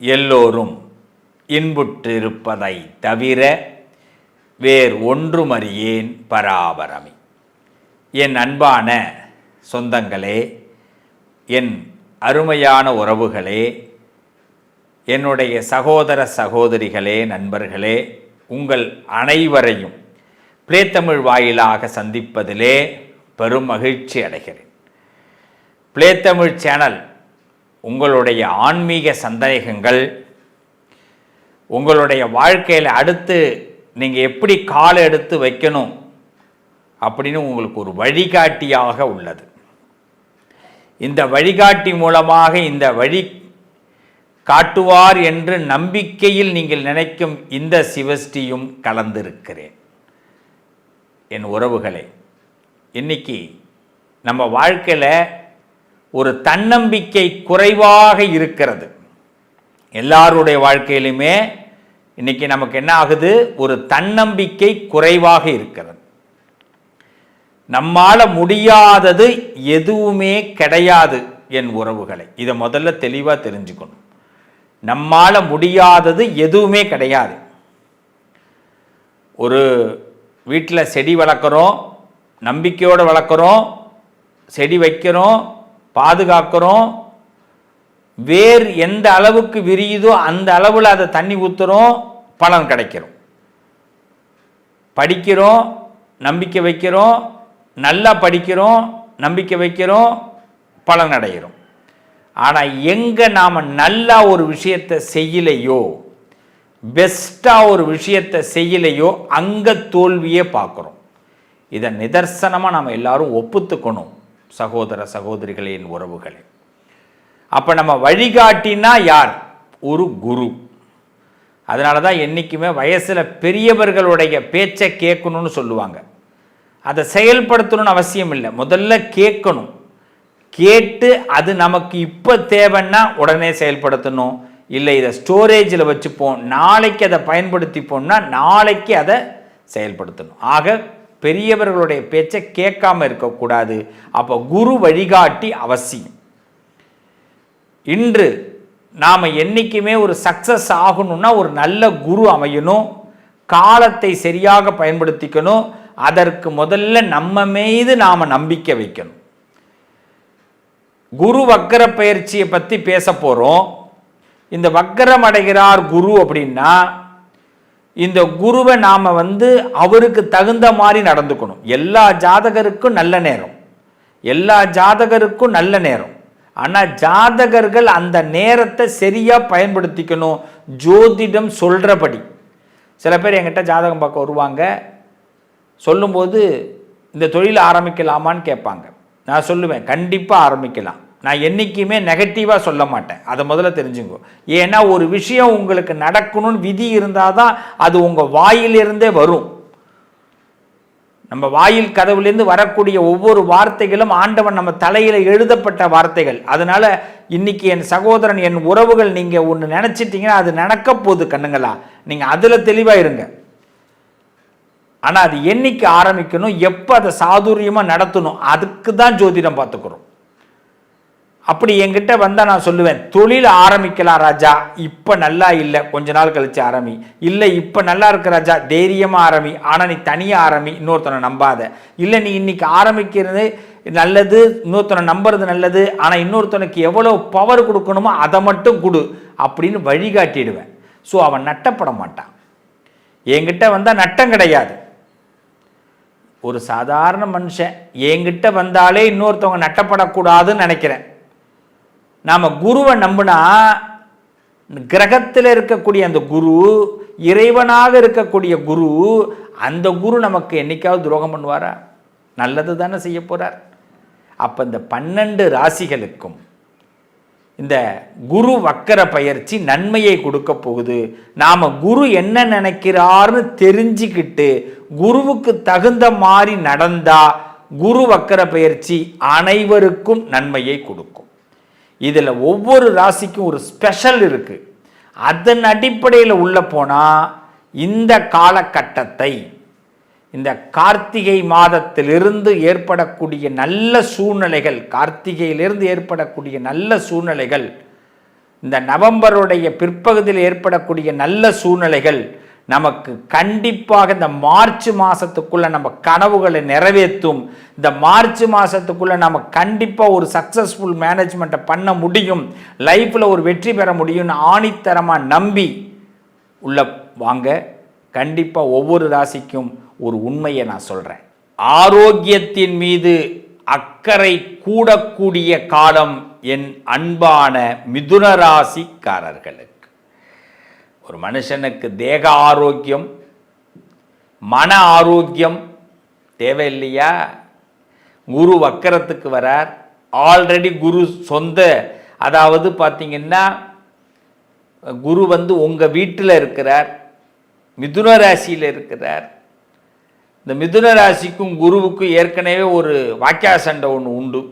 எல்லோரும் இன்புற்றிருப்பதை தவிர வேறு ஒன்றுமறியேன் பராபரமி. என் அன்பான சொந்தங்களே என் அருமையான உறவுகளே என்னுடைய சகோதர சகோதரிகளே நண்பர்களே உங்கள் அனைவரையும் பிளேத்தமிழ் வாயிலாக சந்திப்பதிலே பெரும் மகிழ்ச்சி அடைகிறேன். பிளேத்தமிழ் சேனல் உங்களுடைய ஆன்மீக சந்தேகங்கள் உங்களுடைய வாழ்க்கையில் அடுத்து நீங்கள் எப்படி காலை எடுத்து வைக்கணும் அப்படின்னு உங்களுக்கு ஒரு வழிகாட்டியாக உள்ளது. இந்த வழிகாட்டி மூலமாக இந்த வழி காட்டுவார் என்று நம்பிக்கையில் நீங்கள் நினைக்கும் இந்த சிவஸ்டியும் கலந்திருக்கிறேன். என் உறவுகளே இன்னைக்கு நம்ம வாழ்க்கையில் ஒரு தன்னம்பிக்கை குறைவாக இருக்கிறது. எல்லாருடைய வாழ்க்கையிலுமே இன்னைக்கு நமக்கு என்ன ஆகுது? ஒரு தன்னம்பிக்கை குறைவாக இருக்கிறது. நம்மால முடியாதது எதுவுமே கிடையாது என் உறவுகளை. இதை முதல்ல தெளிவாக தெரிஞ்சுக்கணும். நம்மால முடியாதது எதுவுமே கிடையாது. ஒரு வீட்டில் செடி வளர்க்குறோம் நம்பிக்கையோடு வளர்க்குறோம் செடி வைக்கிறோம் பாதுகாக்கிறோம். வேர் எந்த அளவுக்கு விரியுதோ அந்த அளவில் அதை தண்ணி ஊற்றுறோம் பலன் கிடைக்கிறோம். படிக்கிறோம் நம்பிக்கை வைக்கிறோம் நல்லா படிக்கிறோம் நம்பிக்கை வைக்கிறோம் பலன் அடைகிறோம். ஆனால் எங்கே நாம் நல்லா ஒரு விஷயத்தை செய்யலையோ பெஸ்ட்டாக ஒரு விஷயத்தை செய்யலையோ அங்கே தோல்வியே பார்க்குறோம். இதை நிதர்சனமாக நாம் எல்லாரும் ஒப்புத்துக்கணும். சகோதர சகோதரிகளின் உறவுகளே. அப்போ நம்ம வழிகாட்டினா யார்? ஒரு குரு. அதனால தான் என்றைக்குமே வயசில் பெரியவர்களுடைய பேச்சை கேட்கணும்னு சொல்லுவாங்க. அதை செயல்படுத்தணும்னு அவசியம் இல்லை. முதல்ல கேட்கணும். கேட்டு அது நமக்கு இப்போ தேவைன்னா உடனே செயல்படுத்தணும். இல்லை இதை ஸ்டோரேஜில் வச்சுப்போம். நாளைக்கு அதை பயன்படுத்திப்போம்னா நாளைக்கு அதை செயல்படுத்தணும். ஆக பெரியவர்களுடைய பேச்சை கேட்காம இருக்கக்கூடாது. அப்போ குரு வழிகாட்டி அவசியம். இன்று நாம் என்றைக்குமே ஒரு சக்ஸஸ் ஆகணும்னா ஒரு நல்ல குரு அமையணும். காலத்தை சரியாக பயன்படுத்திக்கணும். அதற்கு முதல்ல நம்ம மீது நாம் நம்பிக்கை வைக்கணும். குரு வக்கர பயிற்சியை பற்றி பேச போகிறோம் இந்த வக்கரம் அடைகிறார் குரு அப்படின்னா இந்த குருவை நாம் வந்து அவருக்கு தகுந்த மாதிரி நடந்துக்கணும். எல்லா ஜாதகருக்கும் நல்ல நேரம். எல்லா ஜாதகருக்கும் நல்ல நேரம். ஆனால் ஜாதகர்கள் அந்த நேரத்தை சரியாக பயன்படுத்திக்கணும். ஜோதிடம் சொல்கிறபடி சில பேர் என்கிட்ட ஜாதகம் பார்க்க வருவாங்க. சொல்லும்போது இந்த தொழில் ஆரம்பிக்கலாமான்னு கேட்பாங்க. நான் சொல்லுவேன் கண்டிப்பாக ஆரம்பிக்கலாம். நான் என்றைக்குமே நெகட்டிவாக சொல்ல மாட்டேன். அதை முதல்ல தெரிஞ்சுங்கோ. ஏன்னா ஒரு விஷயம் உங்களுக்கு நடக்கணும்னு விதி இருந்தால் தான் அது உங்கள் வாயிலிருந்தே வரும். நம்ம வாயில் கதவுலேருந்து வரக்கூடிய ஒவ்வொரு வார்த்தைகளும் ஆண்டவன் நம்ம தலையில் எழுதப்பட்ட வார்த்தைகள். அதனால் இன்னைக்கு என் சகோதரன் என் உறவுகள் நீங்கள் ஒன்று நினச்சிட்டிங்கன்னா அது நடக்க போகுது கண்ணுங்களா? நீங்கள் அதில் தெளிவாக இருங்க. ஆனால் அது என்னைக்கு ஆரம்பிக்கணும் எப்போ அதை சாதுரியமாக நடத்தணும் அதுக்கு தான் ஜோதிடம் பார்த்துக்கிறோம். அப்படி என்கிட்ட வந்தால் நான் சொல்லுவேன் தொழில் ஆரம்பிக்கலாம் ராஜா இப்போ நல்லா இல்லை கொஞ்ச நாள் கழிச்சு ஆரம்பி. இல்லை இப்போ நல்லா இருக்க ராஜா தைரியமாக ஆரம்பி ஆனால் நீ தனியாக ஆரம்பி இன்னொருத்தனை நம்பாத. இல்லை நீ இன்னைக்கு ஆரம்பிக்கிறது நல்லது இன்னொருத்தனை நம்புறது நல்லது ஆனால் இன்னொருத்தனுக்கு எவ்வளோ பவர் கொடுக்கணுமோ அதை மட்டும் கொடு அப்படின்னு வழிகாட்டிடுவேன். ஸோ அவன் நட்டப்பட மாட்டான். என்கிட்ட வந்தால் நட்டம் கிடையாது. ஒரு சாதாரண மனுஷன் என்கிட்ட வந்தாலே இன்னொருத்தவங்க நட்டப்படக்கூடாதுன்னு நினைக்கிறேன். நாம் குருவை நம்பினா கிரகத்தில் இருக்கக்கூடிய அந்த குரு இறைவனாக இருக்கக்கூடிய குரு அந்த குரு நமக்கு என்னைக்காவது துரோகம் பண்ணுவாரா? நல்லது தானே செய்ய போகிறார் அப்போ இந்த பன்னெண்டு ராசிகளுக்கும் இந்த குரு வக்கர பயிற்சி நன்மையை கொடுக்க போகுது. நாம் குரு என்ன நினைக்கிறார்னு தெரிஞ்சுக்கிட்டு குருவுக்கு தகுந்த மாதிரி நடந்தா குரு வக்கர பயிற்சி அனைவருக்கும் நன்மையை கொடுக்கும். இதில் ஒவ்வொரு ராசிக்கும் ஒரு ஸ்பெஷல் இருக்குது அதன் அடிப்படையில் உள்ள போனால் இந்த காலகட்டத்தை இந்த கார்த்திகை மாதத்திலிருந்து ஏற்படக்கூடிய நல்ல சூழ்நிலைகள் கார்த்திகையிலிருந்து ஏற்படக்கூடிய நல்ல சூழ்நிலைகள் இந்த நவம்பருடைய பிற்பகுதியில் ஏற்படக்கூடிய நல்ல சூழ்நிலைகள் நமக்கு கண்டிப்பாக இந்த மார்ச் மாதத்துக்குள்ளே நம்ம கனவுகளை நிறைவேற்றும். இந்த மார்ச் மாதத்துக்குள்ளே நம்ம கண்டிப்பாக ஒரு சக்ஸஸ்ஃபுல் மேனேஜ்மெண்ட்டை பண்ண முடியும். லைஃப்பில் ஒரு வெற்றி பெற முடியும்னு ஆணித்தரமாக நம்பி உள்ள வாங்க. கண்டிப்பாக ஒவ்வொரு ராசிக்கும் ஒரு உண்மையை நான் சொல்கிறேன் ஆரோக்கியத்தின் மீது அக்கறை கூடக்கூடிய காலம் என் அன்பான மிதுன ராசிக்காரர்களுக்கு. ஒரு மனுஷனுக்கு தேக ஆரோக்கியம் மன ஆரோக்கியம் தேவையில்லையா? குரு வக்கரத்துக்கு வரார். ஆல்ரெடி குரு சொந்த அதாவது பார்த்தீங்கன்னா குரு வந்து உங்கள் வீட்டில் இருக்கிறார் மிதுன ராசியில் இருக்கிறார். இந்த மிதுன ராசிக்கும் குருவுக்கும் ஏற்கனவே ஒரு வாக்கியா சண்டை ஒன்று உண்டு.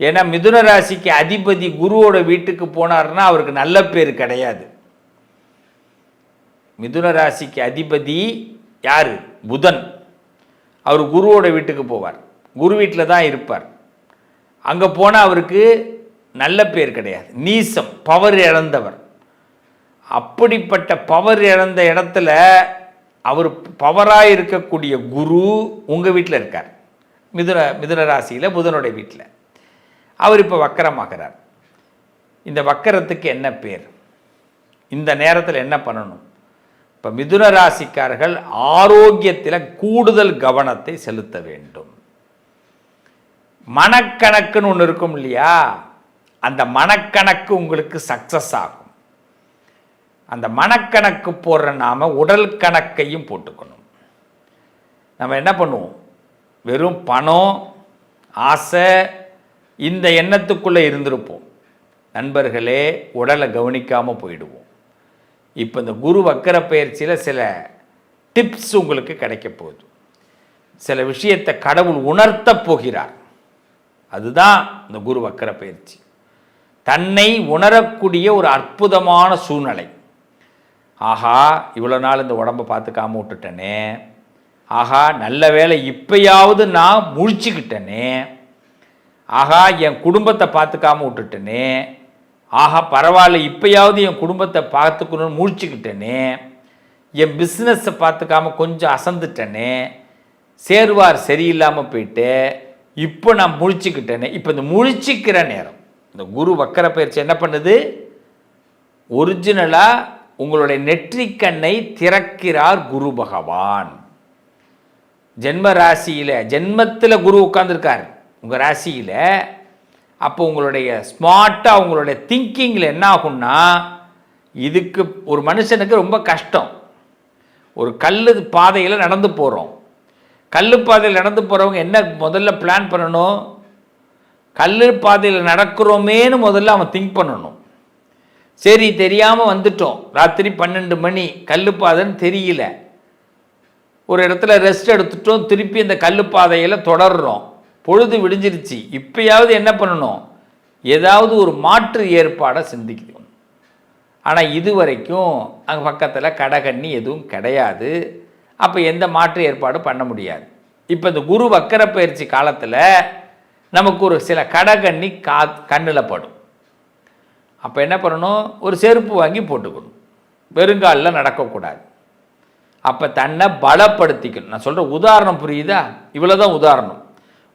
ஏன்னா மிதுன ராசிக்கு அதிபதி குருவோட வீட்டுக்கு போனார்னா அவருக்கு நல்ல பேர் கிடையாது. மிதுன ராசிக்கு அதிபதி யார்? புதன். அவர் குருவோட வீட்டுக்கு போவார். குரு வீட்டில் தான் இருப்பார். அங்கே போனால் அவருக்கு நல்ல பேர் கிடையாது. நீசம் பவர் இழந்தவர். அப்படிப்பட்ட பவர் இழந்த இடத்துல அவர் பவராக இருக்கக்கூடிய குரு உங்கள் வீட்டில் இருக்கார். மிதுன மிதுன ராசியில் புதனுடைய வீட்டில் அவர் இப்போ வக்கரமாகிறார். இந்த வக்கரத்துக்கு என்ன பேர்? இந்த நேரத்தில் என்ன பண்ணணும்? இப்போ மிதுன ராசிக்காரர்கள் ஆரோக்கியத்தில் கூடுதல் கவனத்தை செலுத்த வேண்டும். மனக்கணக்குன்னு ஒன்று இருக்கும் இல்லையா? அந்த மனக்கணக்கு உங்களுக்கு சக்ஸஸ் ஆகும். அந்த மனக்கணக்கு போடுற நாம உடல் கணக்கையும் போட்டுக்கணும். நம்ம என்ன பண்ணுவோம்? வெறும் பணம் ஆசை இந்த எண்ணத்துக்குள்ளே இருந்திருப்போம். நண்பர்களே உடலை கவனிக்காமல் போயிடுவோம். இப்போ இந்த குரு வக்கர பயிற்சியில் சில டிப்ஸ் உங்களுக்கு கிடைக்க போகுது. சில விஷயத்தை கடவுள் உணர்த்த போகிறார். அதுதான் இந்த குரு வக்கர பயிற்சி. தன்னை உணரக்கூடிய ஒரு அற்புதமான சூழ்நிலை. ஆஹா இவ்வளோ நாள் இந்த உடம்பை பார்த்துக்காம விட்டுட்டேனே. ஆஹா நல்ல வேலை இப்பயாவது நான் முழிச்சுக்கிட்டனே. ஆஹா என் குடும்பத்தை பார்த்துக்காம விட்டுட்டேனே. ஆஹா பரவாயில்ல இப்பயாவது என் குடும்பத்தை பார்த்துக்கணும்னு முழிச்சுக்கிட்டேனே என் பிஸ்னஸை பார்த்துக்காம கொஞ்சம் அசந்துட்டேனே சேர்வார் சரியில்லாமல் போயிட்டு இப்போ நான் முழிச்சுக்கிட்டேனே இப்போ இந்த முழிச்சிக்கிற நேரம் இந்த குரு வக்கர பயிற்சி என்ன பண்ணுது? ஒரிஜினலாக உங்களுடைய நெற்றிக்கண்ணை திறக்கிறார் குரு பகவான். ஜென்ம ராசியில் ஜென்மத்தில் குரு உட்காந்துருக்கார் உங்கள் ராசியில் அப்போ உங்களுடைய ஸ்மார்ட்டாக உங்களுடைய திங்கிங்கில் என்ன ஆகும்னா இதுக்கு ஒரு மனுஷனுக்கு ரொம்ப கஷ்டம். ஒரு கல் பாதையில் நடந்து போகிறோம் கல் பாதையில் நடந்து போகிறவங்க என்ன முதல்ல பிளான் பண்ணணும்? கல் பாதையில் நடக்கிறோமேன்னு முதல்ல அவன் திங்க் பண்ணணும். சரி தெரியாமல் வந்துட்டோம். ராத்திரி பன்னெண்டு மணி கல் பாதைன்னு தெரியல. ஒரு இடத்துல ரெஸ்ட் எடுத்துட்டோம் திருப்பி இந்த கல் பாதையில் தொடர்றோம். பொழுது விடிஞ்சிருச்சு. இப்பயாவது என்ன பண்ணணும்? ஏதாவது ஒரு மாற்று ஏற்பாடை சிந்திக்கணும். ஆனால் இது வரைக்கும் அங்கே பக்கத்தில் கடகண்ணி எதுவும் கிடையாது. அப்போ எந்த மாற்று ஏற்பாடு பண்ண முடியாது. இப்போ இந்த குரு வக்கர பயிற்சி காலத்தில் நமக்கு ஒரு சில கடகண்ணி கா கண்ணில் படும். அப்போ என்ன பண்ணணும்? ஒரு செருப்பு வாங்கி போட்டுக்கணும். வெறுங்காலில் நடக்கக்கூடாது. அப்போ தன்னை பலப்படுத்திக்கணும். நான் சொல்கிற உதாரணம் புரியுதா? இவ்வளோ தான் உதாரணம்.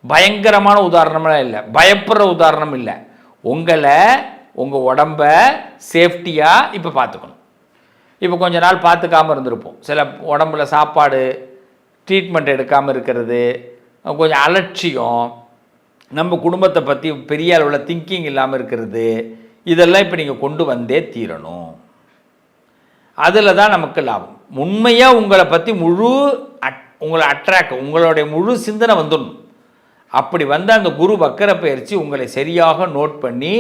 பயங்கரமான உதாரணமெல்லாம் இல்லை. பயப்படுற உதாரணம் இல்லை. உங்களை உங்கள் உடம்ப சேஃப்டியாக இப்போ பார்த்துக்கணும் இப்போ கொஞ்ச நாள் பார்த்துக்காமல் இருந்திருப்போம். சில உடம்புல சாப்பாடு ட்ரீட்மெண்ட் எடுக்காமல் இருக்கிறது கொஞ்சம் அலட்சியம் நம்ம குடும்பத்தை பற்றி பெரிய அளவில் திங்கிங் இல்லாமல் இருக்கிறது இதெல்லாம் இப்போ நீங்கள் கொண்டு வந்தே தீரணும். அதில் தான் நமக்கு லாபம். உண்மையாக உங்களை பற்றி முழு அட் உங்களை அட்ராக்ட் உங்களுடைய முழு சிந்தனை வந்துடணும். அப்படி வந்து அந்த குரு வக்கர பயிற்சி உங்களை சரியாக நோட் பண்ணி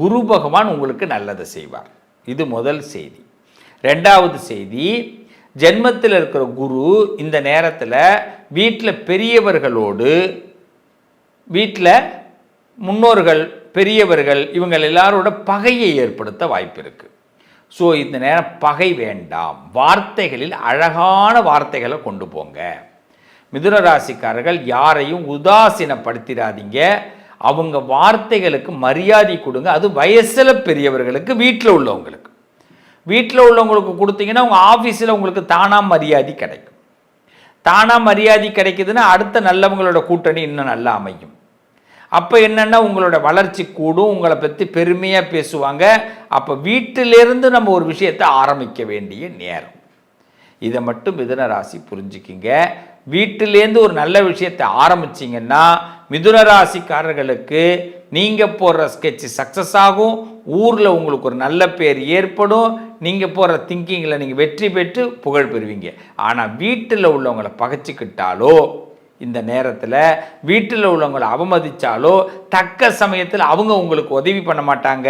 குரு பகவான் உங்களுக்கு நல்லதை செய்வார். இது முதல் செய்தி. ரெண்டாவது செய்தி ஜென்மத்தில் இருக்கிற குரு இந்த நேரத்தில் வீட்டில் பெரியவர்களோடு வீட்டில் முன்னோர்கள் பெரியவர்கள் இவங்கள் எல்லாரோட பகையை ஏற்படுத்த வாய்ப்பு இருக்குது ஸோ இந்த நேரம் பகை வேண்டாம். வார்த்தைகளில் அழகான வார்த்தைகளை கொண்டு போங்க. மிதுன ராசிக்காரர்கள் யாரையும் உதாசீனப்படுத்திடாதீங்க. அவங்க வார்த்தைகளுக்கு மரியாதை கொடுங்க. அது வயசில் பெரியவர்களுக்கு வீட்டில் உள்ளவங்களுக்கு. வீட்டில் உள்ளவங்களுக்கு கொடுத்தீங்கன்னா உங்கள் ஆஃபீஸில் உங்களுக்கு தானாக மரியாதை கிடைக்கும். தானாக மரியாதை கிடைக்குதுன்னா அடுத்த நல்லவங்களோட கூட்டணி இன்னும் நல்லா அமையும். அப்போ என்னென்னா உங்களோட வளர்ச்சி கூடும் உங்களை பற்றி பெருமையாக பேசுவாங்க. அப்போ வீட்டிலேருந்து நம்ம ஒரு விஷயத்தை ஆரம்பிக்க வேண்டிய நேரம். இதை மட்டும் மிதுன ராசி புரிஞ்சுக்கிங்க. வீட்டிலேருந்து ஒரு நல்ல விஷயத்தை ஆரம்பிச்சிங்கன்னா மிதுன ராசிக்காரர்களுக்கு நீங்கள் போடுற ஸ்கெட்ச் சக்ஸஸ் ஆகும். ஊரில் உங்களுக்கு ஒரு நல்ல பேர் ஏற்படும். நீங்கள் போகிற திங்கிங்கில் நீங்கள் வெற்றி பெற்று புகழ் பெறுவீங்க. ஆனால் வீட்டில் உள்ளவங்களை பகைச்சிக்கிட்டாலோ இந்த நேரத்தில் வீட்டில் உள்ளவங்களை அவமதித்தாலோ தக்க சமயத்தில் அவங்க உங்களுக்கு உதவி பண்ண மாட்டாங்க.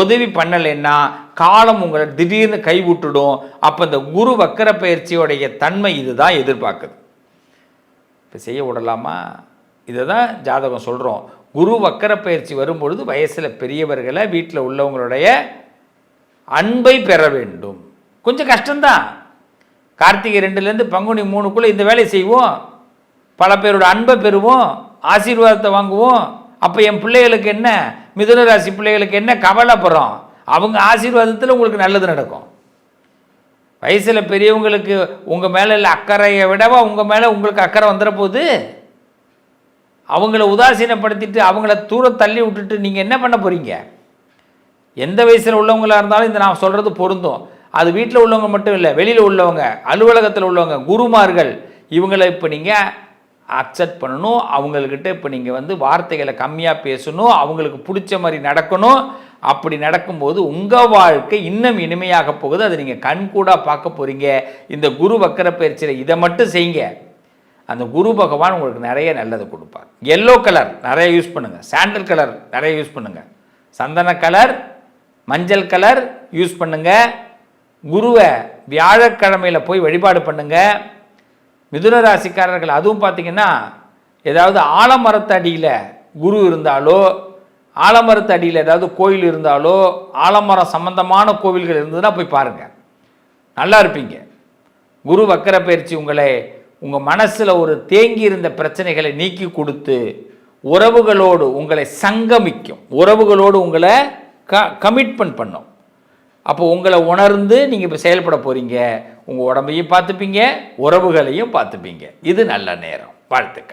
உதவி பண்ணலைன்னா காலம் உங்களை திடீர்னு கைவிட்டுடும். அப்போ இந்த குரு வக்கர பயிற்சியோடைய தன்மை இதுதான் எதிர்பார்க்குது. இப்போ செய்ய விடலாமா? இதை தான் ஜாதகம் சொல்கிறோம் குரு வக்கர பயிற்சி வரும்பொழுது வயசில் பெரியவர்களை வீட்டில் உள்ளவங்களுடைய அன்பை பெற வேண்டும். கொஞ்சம் கஷ்டம்தான். கார்த்திகை ரெண்டுலேருந்து பங்குனி மூணுக்குள்ளே இந்த வேலையை செய்வோம். பல பேரோட அன்பை பெறுவோம். ஆசீர்வாதத்தை வாங்குவோம். அப்போ என் பிள்ளைகளுக்கு என்ன? மிதுன ராசி பிள்ளைகளுக்கு என்ன கவலைப்படுறோம்? அவங்க ஆசீர்வாதத்தில் உங்களுக்கு நல்லது நடக்கும். வயசில் பெரியவங்களுக்கு உங்கள் மேலே இல்லை அக்கறையை விடவா உங்கள் மேலே உங்களுக்கு அக்கறை வந்துட போகுது அவங்கள உதாசீனப்படுத்திட்டு அவங்கள தூர தள்ளி விட்டுட்டு நீங்கள் என்ன பண்ண போகிறீங்க எந்த வயசில் உள்ளவங்களாக இருந்தாலும் இந்த நான் சொல்கிறது பொருந்தும். அது வீட்டில் உள்ளவங்க மட்டும் இல்லை வெளியில் உள்ளவங்க அலுவலகத்தில் உள்ளவங்க குருமார்கள் இவங்களை இப்போ நீங்கள் அக்செப்ட் பண்ணணும். அவங்கக்கிட்ட இப்போ நீங்கள் வந்து வார்த்தைகளை கம்மியாக பேசணும். அவங்களுக்கு பிடிச்ச மாதிரி நடக்கணும். அப்படி நடக்கும்போது உங்கள் வாழ்க்கை இன்னும் இனிமையாக போகுது. அதை நீங்கள் கண்கூடாக பார்க்க போகிறீங்க இந்த குரு வக்கர பயிற்சியில் இதை மட்டும் செய்யுங்க. அந்த குரு பகவான் உங்களுக்கு நிறைய நல்லது கொடுப்பார். எல்லோ கலர் நிறைய யூஸ் பண்ணுங்கள் சாண்டல் கலர் நிறைய யூஸ் பண்ணுங்கள் சந்தன கலர் மஞ்சள் கலர் யூஸ் பண்ணுங்கள் குருவை வியாழக்கிழமையில் போய் வழிபாடு பண்ணுங்கள் மிதுன ராசிக்காரர்கள் அதுவும் பார்த்தீங்கன்னா ஏதாவது ஆலமரத்து அடியில் குரு இருந்தாலோ ஆலமரத்து அடியில் ஏதாவது கோயில் இருந்தாலோ ஆலமரம் சம்பந்தமான கோவில்கள் இருந்ததுன்னா போய் பாருங்கள் நல்லா இருப்பீங்க. குரு வக்கர பயிற்சி உங்களை உங்கள் மனசில் ஒரு தேங்கி இருந்த பிரச்சனைகளை நீக்கி கொடுத்து உறவுகளோடு உங்களை சங்கமிக்கும். உறவுகளோடு உங்களை க கமிட்மெண்ட் பண்ணும். அப்போ உங்களை உணர்ந்து நீங்கள் இப்போ செயல்பட போகிறீங்க உங்கள் உடம்பையும் பார்த்துப்பீங்க உறவுகளையும் பார்த்துப்பீங்க. இது நல்ல நேரம். வாழ்த்துக்கள்.